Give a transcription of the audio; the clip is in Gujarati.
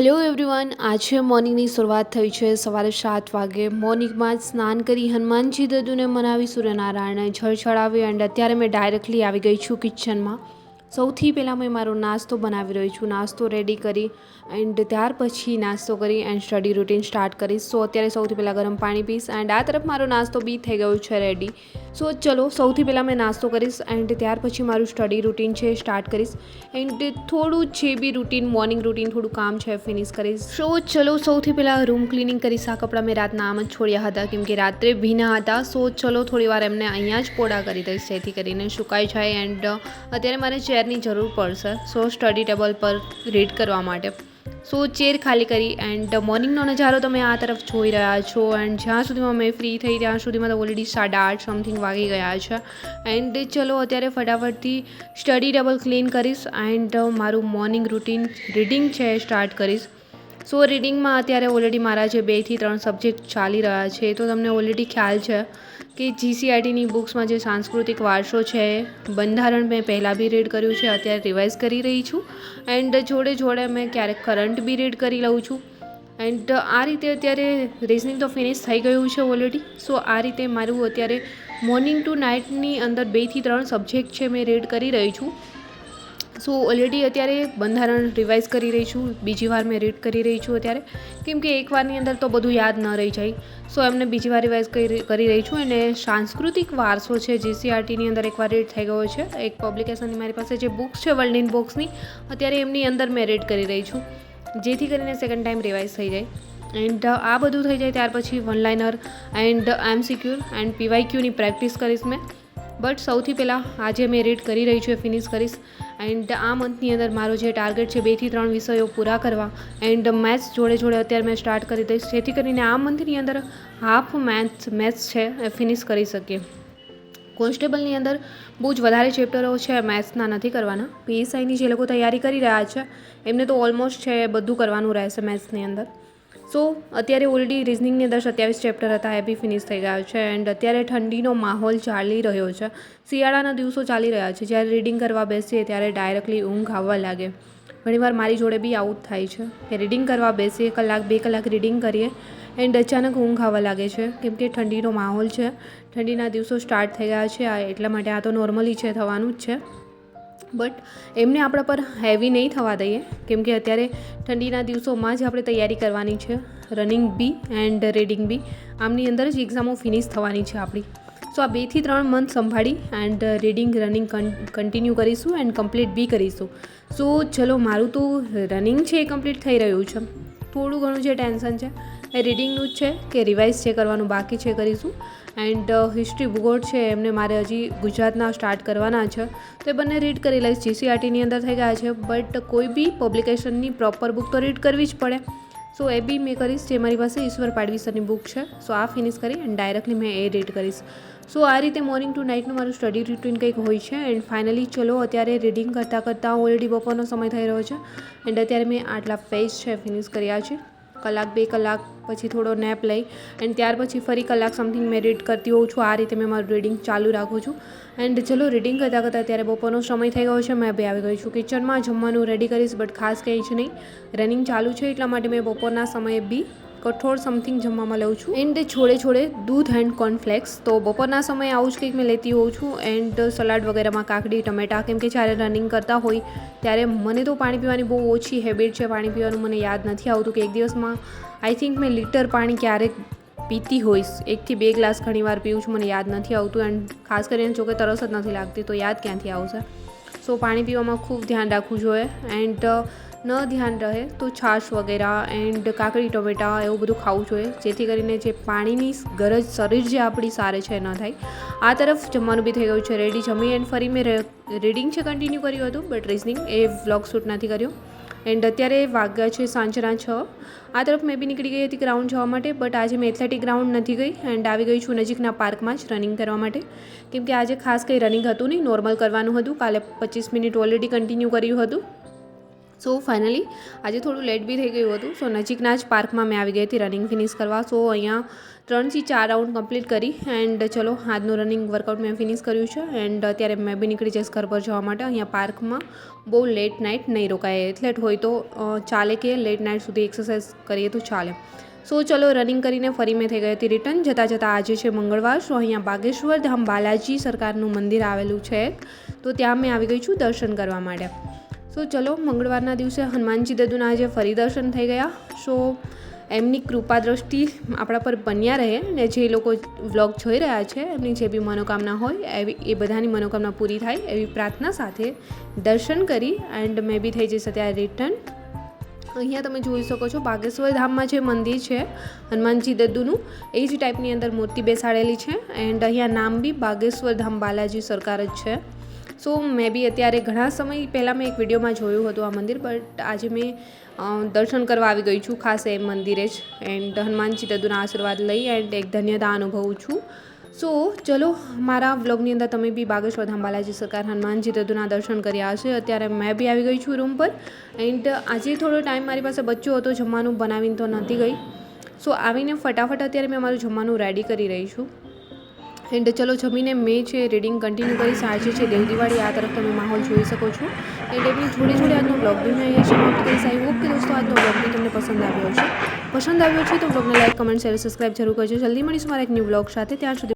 હલો એવરીવન આજે મોર્નિંગની શરૂઆત થઈ છે. સવારે સાત વાગે મોર્નિંગમાં જ સ્નાન કરી હનુમાનજી દદુને મનાવી સૂર્યનારાયણને જળ ચડાવી એન્ડ અત્યારે મેં ડાયરેક્ટલી આવી ગઈ છું કિચનમાં સૌથી પહેલાં મેં મારો નાસ્તો બનાવી રહી છું. નાસ્તો રેડી કરી એન્ડ ત્યાર પછી નાસ્તો કરી એન્ડ સ્ટડી રૂટીન સ્ટાર્ટ કરીશ સો અત્યારે સૌથી પહેલાં ગરમ પાણી પીશ એન્ડ આ તરફ મારો નાસ્તો બી થઈ ગયો છે રેડી સો ચલો, સૌથી પહેલાં મેં નાસ્તો કરીશ એન્ડ ત્યાર પછી મારું સ્ટડી રૂટીન છે સ્ટાર્ટ કરીશ. એન્ડ થોડું જે બી રૂટીન મોર્નિંગ રૂટીન થોડું કામ છે ફિનિશ કરીશ. સો ચલો, સૌથી પહેલાં રૂમ ક્લિનિંગ કરીશ. આ કપડાં મેં રાતના આમ જ છોડ્યા હતા, કેમ કે રાત્રે ભીના હતા. સો ચલો, થોડી વાર એમને અહીંયા જ પોડા કરી દઈશ, જેથી કરીને સુકાઈ જાય. એન્ડ અત્યારે મારે ચેરની જરૂર પડશે. સો સ્ટડી ટેબલ પર રીડ કરવા માટે. સો ચેર ખાલી કરી એન્ડ મોર્નિંગનો નજારો તમે આ તરફ જોઈ રહ્યા છો એન્ડ જ્યાં સુધીમાં મેં ફ્રી થઈ ત્યાં સુધીમાં તો ઓલરેડી સાડા આઠ સમથિંગ વાગી ગયા છે. એન્ડ ચલો અત્યારે ફટાફટથી સ્ટડી ડબલ ક્લીન કરીશ એન્ડ મારું મોર્નિંગ રૂટીન રીડિંગ છે સ્ટાર્ટ કરીશ. સો રીડિંગમાં અત્યારે ઓલરેડી મારા જે બેથી ત્રણ સબ્જેક્ટ ચાલી રહ્યા છે, તો તમને ઓલરેડી ખ્યાલ છે. કે જીસીઆરટીની બુક્સમાં જે સાંસ્કૃતિક વારસો છે, બંધારણ મેં પહેલાં બી રીડ કર્યું છે, અત્યારે રિવાઇઝ કરી રહી છું. એન્ડ જોડે જોડે મેં ક્યારેક કરંટ બી રીડ કરી લઉં છું. એન્ડ આ રીતે અત્યારે રિઝનિંગ તો ફિનિશ થઈ ગયું છે ઓલરેડી સો આ રીતે મારું અત્યારે મોર્નિંગ ટુ નાઇટની અંદર બેથી ત્રણ સબ્જેક્ટ છે મેં રીડ કરી રહી છું. સો ઓલરેડી અત્યારે બંધારણ રિવાઇઝ કરી રહી છું. બીજી વાર મેં રીડ કરી રહી છું અત્યારે. કેમ કે એકવારની અંદર તો બધું યાદ ન રહી જાય. સો એમને બીજી વાર રિવાઇઝ કરી રહી છું. અને સાંસ્કૃતિક વારસો છે જીસીઆરટીની અંદર એકવાર રીડ થઈ ગયો છે. એક પબ્લિકેશનની મારી પાસે જે બુક્સ છે વર્લ્ડ ઇન બોક્સની અત્યારે એમની અંદર મેં રીડ કરી રહી છું. જેથી કરીને સેકન્ડ ટાઈમ રિવાઇઝ થઈ જાય. એન્ડ આ બધું થઈ જાય ત્યાર પછી વન લાઇનર એન્ડ એમ સિક્યુર એન્ડ પીવાય ક્યુની પ્રેક્ટિસ કરીશ મેં. બટ સૌથી પહેલાં આજે મેં રીડ કરી રહી છું, એ ફિનિશ કરીશ. એન્ડ આ મંથની અંદર મારો જે ટાર્ગેટ છે બેથી ત્રણ વિષયો પૂરા કરવા. એન્ડ મેથ્સ જોડે જોડે અત્યારે મેં સ્ટાર્ટ કરી દઈશ. જેથી કરીને આ મંથની અંદર હાફ મેથ્સ મેથ્સ છે, એ ફિનિશ કરી શકીએ. કોન્સ્ટેબલની અંદર બહુ જ વધારે ચેપ્ટરો છે મેથ્સના નથી કરવાના. પીએસઆઈની જે લોકો તૈયારી કરી રહ્યા છે, એમને તો ઓલમોસ્ટ છે બધું કરવાનું રહેશે મેથ્સની અંદર. સો અત્યારે ઓલરેડી રિઝનિંગની અંદર સત્યાવીસ ચેપ્ટર હતા એ બી ફિનિશ થઈ ગયા છે એન્ડ અત્યારે ઠંડીનો માહોલ ચાલી રહ્યો છે. શિયાળાના દિવસો ચાલી રહ્યા છે. જ્યારે રીડિંગ કરવા બેસીએ ત્યારે ડાયરેક્ટલી ઊંઘ આવવા લાગે. ઘણીવાર મારી જોડે બી જ થાય છે. કે રીડિંગ કરવા બેસીએ, કલાક, બે કલાક રીડિંગ કરીએ એન્ડ અચાનક ઊંઘ આવવા લાગે છે. કેમ કે ઠંડીનો માહોલ છે. ઠંડીના દિવસો સ્ટાર્ટ થઈ ગયા છે. એટલા માટે આ તો નોર્મલી છે, થવાનું જ છે. બટ એમને આપણા પર હેવી નહીં થવા દઈએ. કેમ કે અત્યારે ઠંડીના દિવસોમાં જ આપણે તૈયારી કરવાની છે. રનિંગ બી એન્ડ રીડિંગ બી આમની અંદર જ એક્ઝામો ફિનિશ થવાની છે આપણી. સો આ બેથી ત્રણ મંથ સંભાળી એન્ડ રીડિંગ રનિંગ કન્ટિન્યુ કરીશું એન્ડ કમ્પ્લીટ બી કરીશું. સો ચલો, મારું તો રનિંગ છે એ કમ્પ્લીટ થઈ રહ્યું છે. થોડું ઘણું જે ટેન્શન છે રીડિંગનું જ છે, કે રિવાઇઝ છે કરવાનું બાકી છે કરીશું. એન્ડ હિસ્ટ્રી ભૂગોળ છે, એમને મારે હજી ગુજરાતના સ્ટાર્ટ કરવાના છે. તો એ બંને રીડ કરી લઈશ. જીસીઆરટીની અંદર થઈ ગયા છે બટ કોઈ બી પબ્લિકેશનની પ્રોપર બુક તો રીડ કરવી જ પડે. સો એ બી મેં કરીશ, જે મારી પાસે ઈશ્વર પાડવી સરની બુક છે. સો આ ફિનિશ કરી એન્ડ ડાયરેક્ટલી મેં એ રીડ કરીશ. સો આ રીતે મોર્નિંગ ટુ નાઇટનું મારું સ્ટડી રૂટીન કંઈક હોય છે. એન્ડ ફાઇનલી ચલો, અત્યારે રીડિંગ કરતાં કરતાં ઓલરેડી બપોરનો સમય થઈ રહ્યો છે. એન્ડ અત્યારે મેં આટલા પેજ છે ફિનિશ કર્યા છે. કલાક, બે કલાક પછી થોડો નેપ લઈ એન્ડ ત્યાર પછી ફરી કલાક સમથિંગ મેં રીડ કરતી હોઉં છું. આ રીતે મેં મારું રીડિંગ ચાલુ રાખું છું. એન્ડ ચલો રીડિંગ કરતાં કરતાં ત્યારે બપોરનો સમય થઈ ગયો છે. મેં બી આવી ગઈ છું કિચનમાં જમવાનું રેડી કરીશ બટ ખાસ કંઈ જ નહીં. રનિંગ ચાલુ છે, એટલા માટે મેં બપોરના સમયે બી કઠોળ સમથિંગ જમવામાં લઉં છું. એન્ડ છોડે છોડે દૂધ એન્ડ કોર્નફ્લેક્સ તો બપોરના સમયે આવું જ કંઈક મેં લેતી હોઉં છું. એન્ડ સલાડ વગેરેમાં કાકડી, ટમેટા કેમ કે જ્યારે રનિંગ કરતા હોય, ત્યારે મને તો પાણી પીવાની બહુ ઓછી હેબિટ છે. પાણી પીવાનું મને યાદ નથી આવતું કે એક દિવસમાં આઈ થિંક મેં લીટર પાણી ક્યારેક પીતી હોઈશ. એકથી બે ગ્લાસ ઘણીવાર પીવું છું, મને યાદ નથી આવતું. એન્ડ ખાસ કરીને જોકે તરસ જ નથી લાગતી, તો યાદ ક્યાંથી આવશે? સો પાણી પીવામાં ખૂબ ધ્યાન રાખવું જોઈએ. એન્ડ ન ધ્યાન રહે તો છાશ વગેરે એન્ડ કાકડી ટમેટા એવું બધું ખાવું જોઈએ. જેથી કરીને જે પાણીની ગરજ શરીર જે આપણી સારે છે ન થાય. આ તરફ જમવાનું બી થઈ ગયું છે. રેડી જમી એન્ડ ફરી મેં રીડિંગ છે કન્ટિન્યુ કર્યું હતું બટ રિઝનિંગ એ વ્લોગ શૂટ નથી કર્યો. એન્ડ અત્યારે વાગ્યા છે સાંજના છ. આ તરફ મેં બી નીકળી ગઈ હતી ગ્રાઉન્ડ જવા માટે બટ આજે મેં એથ્લેટિક ગ્રાઉન્ડ નથી ગઈ એન્ડ આવી ગઈ છું નજીકના પાર્કમાં જ રનિંગ કરવા માટે. કેમકે આજે ખાસ કંઈ રનિંગ હતું નહીં નોર્મલ કરવાનું હતું. કાલે પચીસ મિનિટ ઓલરેડી કન્ટિન્યુ કર્યું હતું. સો ફાઇનલી આજે થોડું લેટ બી થઈ ગયું હતું. સો નજીકના જ પાર્કમાં મેં આવી ગઈ હતી રનિંગ ફિનિશ કરવા. સો અહીંયા ત્રણથી ચાર રાઉન્ડ કમ્પ્લીટ કરી એન્ડ ચલો, આજનું રનિંગ વર્કઆઉટ મેં ફિનિશ કર્યું છે. એન્ડ અત્યારે મેં બી નીકળી જઈશ ઘર પર જવા માટે. અહીંયા પાર્કમાં બહુ લેટ નાઇટ નહીં રોકાય. એથ્લેટ હોય તો ચાલે કે લેટ નાઇટ સુધી એક્સરસાઇઝ કરીએ તો ચાલે. સો ચલો રનિંગ કરીને ફરી મેં થઈ ગઈ હતી રિટર્ન જતાં જતાં આજે છે મંગળવાર. સો અહીંયા બાગેશ્વર ધામ બાલાજી સરકારનું મંદિર આવેલું છે તો ત્યાં મેં આવી ગઈ છું દર્શન કરવા માટે. સો ચલો, મંગળવારના દિવસે હનુમાનજી દદુના આજે ફરી દર્શન થઈ ગયા. સો એમની કૃપા દ્રષ્ટિ આપણા પર બન્યા રહે ને જે લોકો વ્લોગ જોઈ રહ્યા છે, એમની જે બી મનોકામના હોય, એવી, એ બધાની મનોકામના પૂરી થાય એવી પ્રાર્થના સાથે દર્શન કરી એન્ડ મેં બી થઈ જશે ત્યાં રિટર્ન અહીંયા તમે જોઈ શકો છો, બાગેશ્વર ધામમાં જે મંદિર છે, હનુમાનજી દદ્દુનું એ જ ટાઈપની અંદર મૂર્તિ બેસાડેલી છે. એન્ડ અહીંયા નામ બી બાગેશ્વર ધામ બાલાજી સરકાર જ છે. સો મેં બી અત્યારે ઘણા સમય પહેલાં મેં એક વિડીયોમાં જોયું હતું આ મંદિર, બટ આજે મેં દર્શન કરવા આવી ગઈ છું ખાસ એ મંદિરે જ. એન્ડ હનુમાનજી દદુના આશીર્વાદ લઈ એન્ડ એક ધન્યતા અનુભવું છું. સો, ચલો, મારા વ્લોગની અંદર તમે બી બાગેશ્વર ધામ બાલાજી સરકાર હનુમાનજી દદુના દર્શન કર્યા હશે. અત્યારે મેં બી આવી ગઈ છું રૂમ પર. એન્ડ આજે થોડો ટાઈમ મારી પાસે બચ્યો હતો, જમવાનું બનાવીને તો નથી ગઈ. સો, આવીને ફટાફટ અત્યારે મેં મારું જમવાનું રેડી કરી રહી છું. એન્ડ ચલો, જમીને મેં છે રીડિંગ કન્ટિન્યુ કરીશ આજે છે દેવદિવાળી આ તરફ તમે માહોલ જોઈ શકો છો. એન્ડ એમની થોડી જોડે આજનો બ્લોગ બી મેં અહીંયા સમાપ્ત કરીશ આઈ હોપ કે દોસ્તો, આજનો બ્લોગ બી તમને પસંદ આવ્યો છે પસંદ આવ્યો છે તો બ્લોગને લાઈક કમેન્ટ શેર સબસ્ક્રાઈબ જરૂર કરજો. જલ્દી મળીશું મારા એક ન્યૂ બ્લોગ સાથે. ત્યાં સુધી